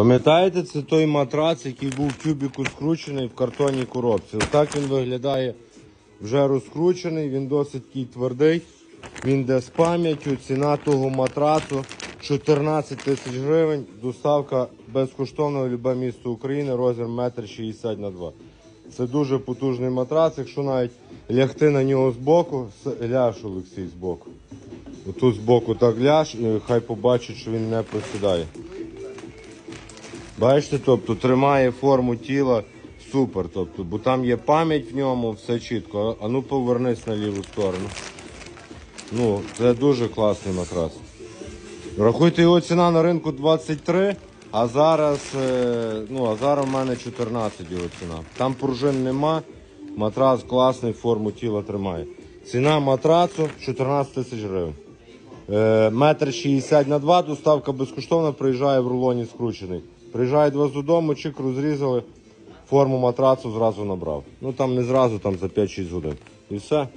Пам'ятаєте, це той матрац, який був в тюбіку скручений в картонній коробці. Ось так він виглядає вже розкручений, він досить твердий. Він йде з пам'яттю. Ціна того матрацу 14 тисяч гривень. Доставка безкоштовна в будь-яке місто України, розмір 1,60 на 2. Це дуже потужний матрац. Якщо навіть лягти на нього збоку, с- ляж Олексій збоку. Отут збоку так ляж, хай побачить, що він не просідає. Бачите, тобто тримає форму тіла супер. Тобто, бо там є пам'ять в ньому, все чітко. А ну повернись на ліву сторону. Ну, це дуже класний матрас. Рахуйте його ціна на ринку 23, а зараз, е, ну, а зараз в мене 14 його ціна. Там пружин нема, матрас класний, форму тіла тримає. Ціна матрацу 14 тисяч гривень. Е, Метр 60 на 2, доставка безкоштовна, приїжджає в рулоні скручений. Приїжджає до вас додому, чик розрізали, форму матрацу зразу набрав. Ну там не зразу, там за 5-6 годин. І все.